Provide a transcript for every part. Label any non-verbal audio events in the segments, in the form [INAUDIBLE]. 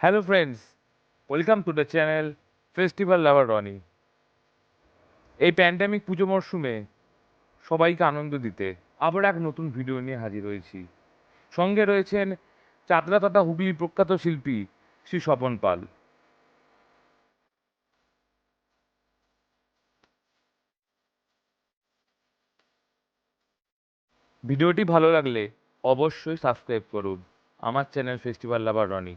Hello friends, welcome to the channel Festival Lover Ronnie. এই pandemic Puja মরশুমে সবাইকে আনন্দ দিতে আবার এক নতুন ভিডিও নিয়ে হাজির হয়েছি। সঙ্গে রয়েছেন চাতরা তথা হুগলির প্রখ্যাত শিল্পী শ্রী স্বপন পাল। ভিডিওটি ভালো লাগলে অবশ্যই সাবস্ক্রাইব করুন আমার চ্যানেল ফেস্টিভ্যাল লাভার রনি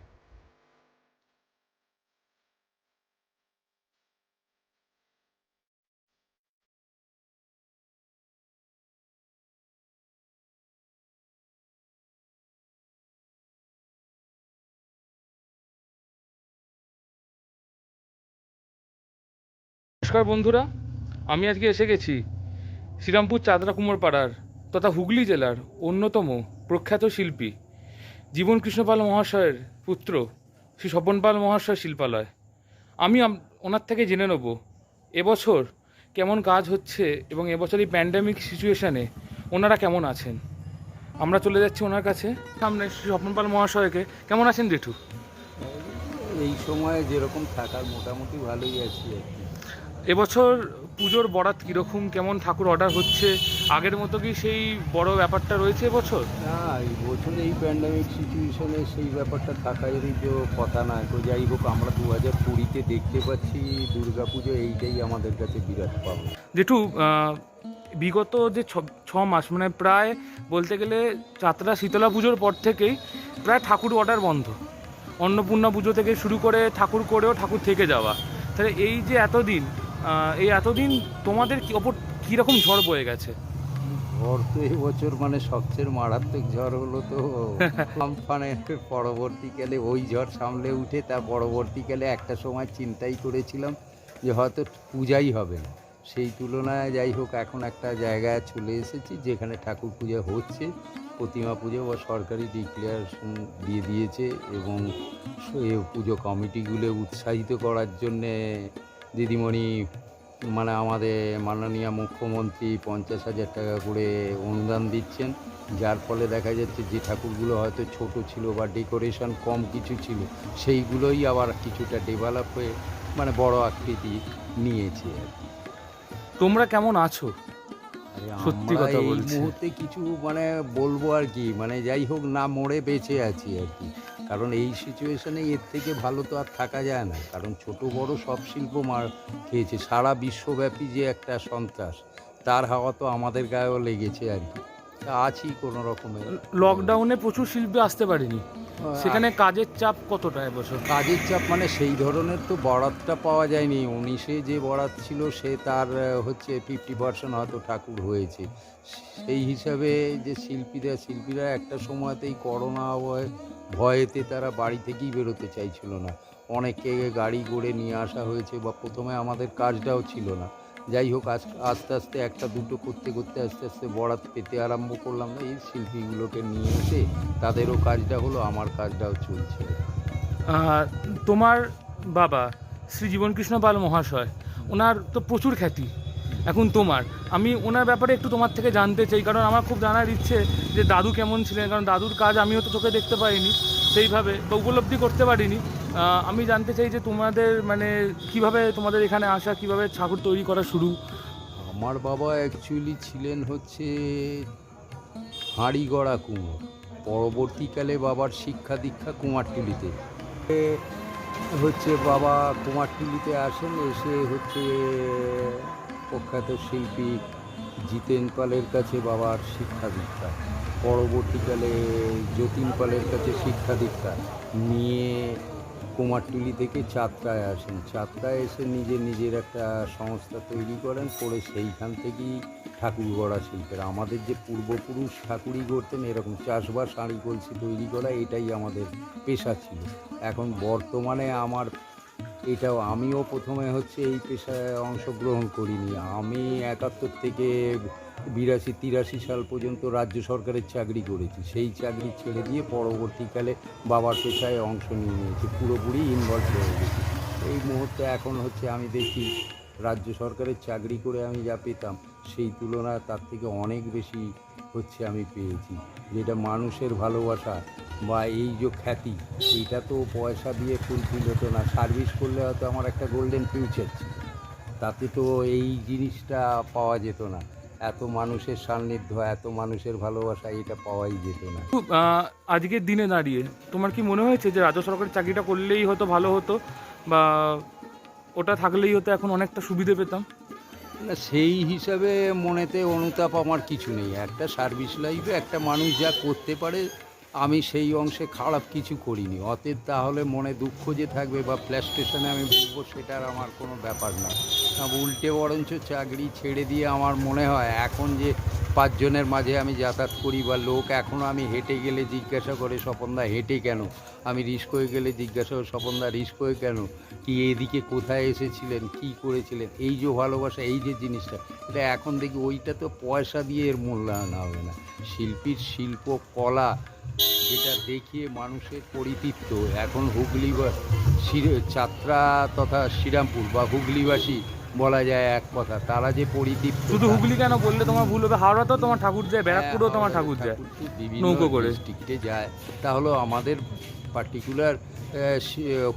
নমস্কার বন্ধুরা, আমি আজকে এসে গেছি শ্রীরামপুর চাঁদরা কুমোর পাড়ার তথা হুগলি জেলার অন্যতম প্রখ্যাত শিল্পী জীবন কৃষ্ণপাল মহাশয়ের পুত্র শ্রী স্বপন পাল মহাশয় শিল্পালয়। আমি ওনার থেকে জেনে নেব, এবছর কেমন কাজ হচ্ছে এবং এবছর এই প্যান্ডামিক সিচুয়েশানে ওনারা কেমন আছেন? আমরা চলে যাচ্ছি ওনার কাছে। সামনে শ্রী স্বপন পাল মহাশয়কে, কেমন আছেন জেঠু? এই সময়ে যেরকম থাকার মোটামুটি ভালোই আছি আর কি। এবছর পুজোর বরাত কীরকম কেমন ঠাকুর অর্ডার হচ্ছে? আগের মতো কি সেই বড় ব্যাপারটা রয়েছে এবছর? না এই বছর এই প্যান্ডামিক সিচুয়েশনে সেই ব্যাপারটা থাকারই তো কথা না। তো যাই হোক আমরা দু হাজার কুড়িতে দেখতে পাচ্ছি দুর্গাপুজো এইটাই আমাদের কাছে বিরাট পাবো জেঠু বিগত যে ছ- ছ মাস মানে প্রায় বলতে গেলে চাতরা শীতলা পুজোর পর থেকেই প্রায় ঠাকুর অর্ডার বন্ধ। অন্নপূর্ণা পুজো থেকে শুরু করে ঠাকুর করেও ঠাকুর থেকে যাওয়া। তাহলে এই যে এতদিন এই এতদিন তোমাদের ওপর কীরকম ঝড় বয়ে গেছে? ঝড় তো এবছর মানে সবচেয়ে মারাত্মক ঝড় হলো তো। [LAUGHS] আমফানের পরবর্তীকালে ওই ঝড় সামলে উঠে তার পরবর্তীকালে একটা সময় চিন্তাই করেছিলাম যে হয়তো পূজাই হবে না। সেই তুলনায় যাই হোক এখন একটা জায়গায় চলে এসেছি যেখানে ঠাকুর পূজা হচ্ছে প্রতিমা পুজো বা সরকারি ডিক্লেয়ারেশন দিয়ে দিয়েছে এবং পুজো কমিটিগুলো উৎসাহিত করার জন্যে দিদিমণি মানে আমাদের মাননীয় মুখ্যমন্ত্রী পঞ্চাশ হাজার টাকা করে অনুদান দিচ্ছেন যার ফলে দেখা যাচ্ছে যে ঠাকুরগুলো হয়তো ছোট ছিল বা ডেকোরেশন কম কিছু ছিল সেইগুলোই আবার কিছুটা ডেভেলপ হয়ে মানে বড় আকৃতি নিয়েছে আর কি। তোমরা কেমন আছো? সত্যি কথা এই মুহূর্তে কিছু মানে বলব আর কি মানে যাই হোক না মরে বেঁচে আছি আর কি। কারণ এই সিচুয়েশনে এর থেকে ভালো তো আর থাকা যায় না। কারণ ছোট বড় সব শিল্প মার খেয়েছে। সারা বিশ্বব্যাপী যে একটা সন্ত্রাস, তার হাওয়া তো আমাদের গায়েও লেগেছে আর কি। আছি কোনো রকমের লকডাউনে প্রচুর শিল্পী আসতে পারেনি। সেখানে কাজের চাপ কতটা এবছর? কাজের চাপ মানে সেই ধরনের তো বরাতটা পাওয়া যায়নি। উনিশে যে বরাত ছিল সে তার হচ্ছে ফিফটি পার্সেন্ট হয়তো ঠাকুর হয়েছে। সেই হিসাবে যে শিল্পীরা শিল্পীরা একটা সময়তেই করোনা ভয় ভয়েতে তারা বাড়ি থেকেই বেরোতে চাইছিল না। অনেকে গাড়ি করে নিয়ে আসা হয়েছে বা প্রথমে আমাদের কাজটাও ছিল না। যাই হোক আস্তে আস্তে একটা দুটো করতে করতে আস্তে আস্তে বরাত পেতে আরম্ভ করলাম এই শিল্পীগুলোকে নিয়ে এসে তাদেরও কাজটা হলো, আমার কাজটাও চলছে। তোমার বাবা শ্রী জীবনকৃষ্ণ পাল মহাশয়, ওনার তো প্রচুর খ্যাতি, এখন তোমার। আমি ওনার ব্যাপারে একটু তোমার থেকে জানতে চাই, কারণ আমার খুব জানার ইচ্ছে যে দাদু কেমন ছিলেন, কারণ দাদুর কাজ আমিও তো চোখে দেখতে পাইনি, সেইভাবে বা উপলব্ধি করতে পারিনি। আমি জানতে চাই যে তোমাদের মানে কীভাবে তোমাদের এখানে আসা, কীভাবে ঠাকুর তৈরি করা শুরু? আমার বাবা অ্যাকচুয়ালি ছিলেন হচ্ছে হাঁড়িগড়া কুমোর পরবর্তীকালে বাবার শিক্ষা দীক্ষা কুমারটুলিতে। হচ্ছে বাবা কুমারটুলিতে আসেন, এসে হচ্ছে প্রখ্যাত শিল্পী জিতেন পালের কাছে বাবার শিক্ষা দীক্ষা। পরবর্তীকালে যতীন পালের কাছে শিক্ষা দীক্ষা। নিয়ে কুমারটুলি থেকে চাঁদটায় আসেন। চাঁদটায় এসে নিজে নিজের একটা সংস্থা তৈরি করেন, করে সেইখান থেকেই ঠাকুর গড়া শিল্পের। আমাদের যে পূর্বপুরুষ ঠাকুরই করতেন, এরকম চাষবাস আড়ি কলসি তৈরি করা, এটাই আমাদের পেশা ছিল। এখন বর্তমানে আমার এটাও আমিও প্রথমে হচ্ছে এই পেশায় অংশগ্রহণ করিনি। আমি একাত্তর থেকে বিরাশি, তিরাশি সাল পর্যন্ত রাজ্য সরকারের চাকরি করেছি। সেই চাকরি ছেড়ে দিয়ে পরবর্তীকালে বাবার পেশায় অংশ নিয়ে নিয়েছি, পুরোপুরি ইনভলভ হয়ে গেছি। এই মুহূর্তে এখন হচ্ছে আমি দেখি রাজ্য সরকারের চাকরি করে আমি যা পেতাম, সেই তুলনায় তার থেকে অনেক বেশি হচ্ছে আমি পেয়েছি। যেটা মানুষের ভালোবাসা বা এই যে খ্যাতি এইটা তো পয়সা দিয়ে ফুলফিল হতো না। সার্ভিস করলে হয়তো আমার একটা গোল্ডেন ফিউচার ছিল। তাতে তো এই জিনিসটা পাওয়া যেত না। এত মানুষের সান্নিধ্য এত মানুষের ভালোবাসা এটা পাওয়াই যেত না। আজকের দিনে দাঁড়িয়ে তোমার কি মনে হয়েছে যে রাজ্য সরকারের চাকরিটা করলেই হয়তো ভালো হতো বা ওটা থাকলেই হতো এখন অনেকটা সুবিধে পেতাম? না সেই হিসাবে মনেতে অনুতাপ আমার কিছু নেই। একটা সার্ভিস লাইফে একটা মানুষ যা করতে পারে আমি সেই অংশে খারাপ কিছু করিনি। অতএব তাহলে মনে দুঃখ যে থাকবে বা প্লেস স্টেশনে আমি ভুগবো, সেটার আমার কোনো ব্যাপার না। উল্টে বরঞ্চ চাকরি ছেড়ে দিয়ে আমার মনে হয় এখন যে পাঁচজনের মাঝে আমি যাতায়াত করি বা লোক এখনও আমি হেঁটে গেলে জিজ্ঞাসা করে স্বপনদা হেঁটে কেন? আমি রিস্ক হয়ে গেলে জিজ্ঞাসা করে স্বপনদা রিস্ক হয়ে কেন? কি এদিকে কোথায় এসেছিলেন? কি করেছিলেন? এই যে ভালোবাসা, এই যে জিনিসটা, এটা এখন দেখি ওইটা তো পয়সা দিয়ে এর মূল্যায়ন হবে না। শিল্পীর শিল্প, কলা যেটা দেখিয়ে মানুষের পরিতৃপ্ত এখন হুগলি বা চাত্রা তথা শ্রীরামপুর বা হুগলিবাসী বলা যায় এক কথা তারা যে পরিতৃপ্ত শুধু হুগলি কেন বললে তোমার ভুল হবে হাওড়াতেও তোমার ঠাকুর যায় ব্যারাকপুরেও হ্যাঁ, তোমার ঠাকুর যায় নৌকো করে। টিকিটে যায় তাহলে আমাদের পার্টিকুলার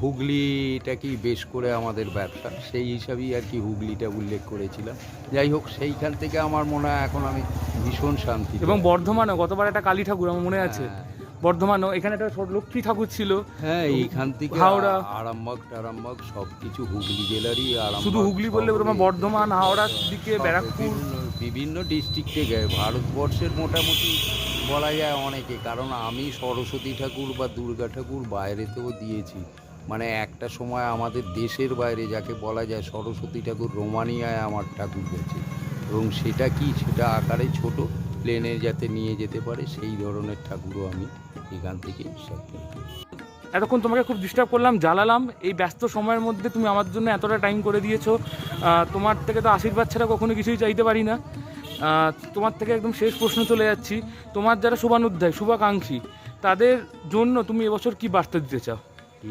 হুগলিটাকেই বেশ করে আমাদের ব্যবসা সেই হিসাবেই আর কি হুগলিটা উল্লেখ করেছিলাম যাই হোক সেইখান থেকে আমার মনে হয় এখন আমি ভীষণ শান্তি এবং পাই। বর্ধমানেও গতবার একটা কালী ঠাকুর আমার মনে আছে হ্যাঁ। বর্ধমানেও এখানে একটা লক্ষ্মী ঠাকুর ছিল। হ্যাঁ এইখান থেকে হাওড়া। আরামবাগ টারামবাগ সব কিছু হুগলি জেলারই আরামবাগ শুধু হুগলি বললে বর্ধমান হাওড়ার দিকে ব্যারাকপুর। বিভিন্ন- বিভিন্ন ডিস্ট্রিক্টে গেছে ভারতবর্ষের মোটামুটি বলা যায় অনেকে কারণ আমি সরস্বতী ঠাকুর বা দুর্গা ঠাকুর বাইরেতেও দিয়েছি। মানে একটা সময় আমাদের দেশের বাইরে যাকে বলা যায় সরস্বতী ঠাকুর রোমানিয়ায় আমার ঠাকুর গেছে। এবং সেটা কি? সেটা আকারে ছোট। প্লেনে যাতে নিয়ে যেতে পারে, সেই ধরনের ঠাকুরও আমি এখান থেকে এতক্ষণ তোমাকে খুব ডিস্টার্ব করলাম, জ্বালালাম। এই ব্যস্ত সময়ের মধ্যে তুমি আমার জন্য এতটা টাইম করে দিয়েছ। তোমার থেকে তো আশীর্বাদ ছাড়া কখনো কিছুই চাইতে পারি না। তোমার থেকে একদম শেষ প্রশ্ন চলে যাচ্ছি। তোমার যারা শুভানুধ্যায়, শুভাকাঙ্ক্ষী, তাদের জন্য তুমি এবছর কি বার্তা দিতে চাও?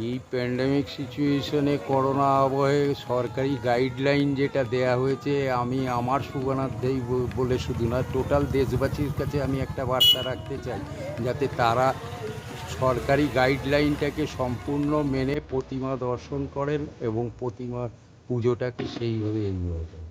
এই প্যান্ডামিক সিচুয়েশনে করোনা আবহে সরকারি গাইডলাইন যেটা দেয়া হয়েছে, আমি আমার সুবর্ণাধ্যায়ী বলে শুধু না টোটাল দেশবাসীর কাছে আমি একটা বার্তা রাখতে চাই, যাতে তারা সরকারি গাইডলাইনটাকে সম্পূর্ণ মেনে প্রতিমা দর্শন করেন এবং প্রতিমা পুজোটাকে সেইভাবে এনজয় করেন।